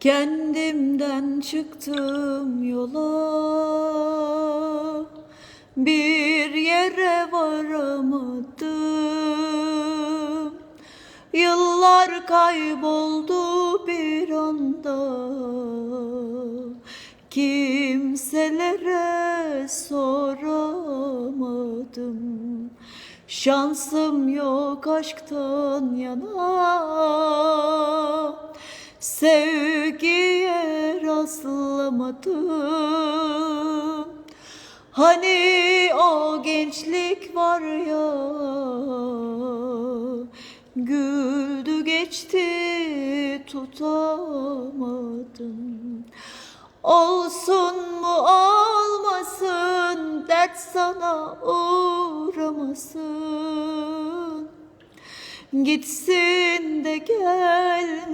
Kendimden çıktım yola. Bir yere varamadım. Yıllar kayboldu bir anda. Kimselere soramadım. Şansım yok aşktan yana. Sevgiye rastlamadım Hani o gençlik var ya Güldü geçti tutamadım. Olsun mu olmasın dert sana uğramasın. Gitsin de gelmesin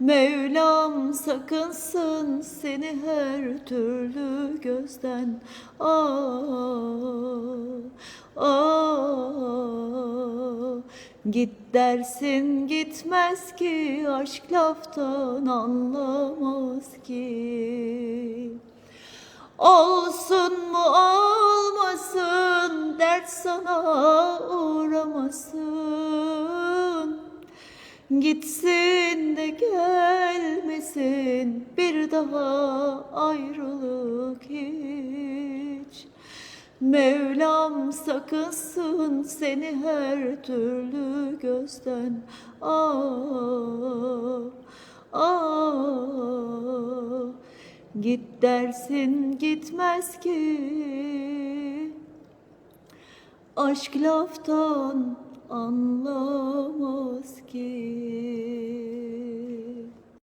Mevlam sakınsın seni her türlü gözden. Ah, ah. Git dersin gitmez ki aşk laftan anlamaz ki. Olsun mu olmasın dert sana uğramasın. Gitsin daha ayrılık hiç. Mevlam sakınsın seni her türlü gözden ah, ah. Git dersin gitmez ki. Aşk laftan anlamaz